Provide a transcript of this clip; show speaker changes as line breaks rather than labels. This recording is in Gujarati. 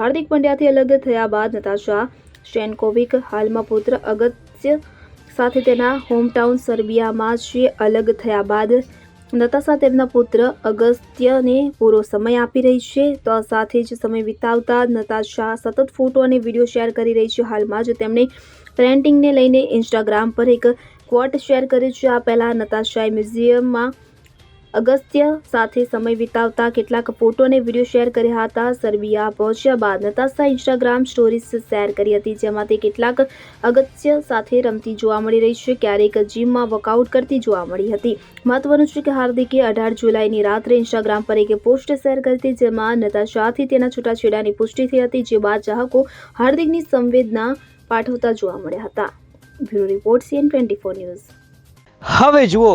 હાર્દિક પંડ્યાથી અલગ થયા બાદ નતાશા શેનકોવિક હાલમાં પુત્ર અગત્ય સાથે તેના હોમટાઉન સર્બિયામાં જ અલગ થયા બાદ નતાશા તેમના પુત્ર અગસ્ત્યને પૂરો સમય આપી રહી છે. તો સાથે જ સમય વિતાવતા નતાશા સતત ફોટો અને વીડિયો શેર કરી રહી છે. હાલમાં જ તેમણે પેરેન્ટિંગને લઈને ઇન્સ્ટાગ્રામ પર એક ક્વોટ શેર કર્યું છે. આ પહેલાં નતાશાએ મ્યુઝિયમમાં અગસ્ત્ય સાથે સમય વિતાવતા કેટલાક ફોટો અને વીડિયો શેર કર્યા હતા. સર્બિયા પહોંચ્યા બાદ નતાશા ઇન્સ્ટાગ્રામ સ્ટોરીઝ શેર કરી હતી જેમાં તે કેટલાક અગત્ય સાથે રમતી જોવા મળી રહી છે. ક્યારેક જીમમાં વર્કઆઉટ કરતી જોવા મળી હતી. મહત્વનું છે કે હાર્દિકે અઢાર જુલાઈની રાત્રે ઇન્સ્ટાગ્રામ પર એક પોસ્ટ શેર કરી હતી, જેમાં નતાશાથી તેના છૂટાછેડાની પુષ્ટિ થઈ હતી, જે બાદ ચાહકો હાર્દિકની સંવેદના પાઠવતા જોવા મળ્યા હતા. Bureau report CN twenty news.
હવે જુઓ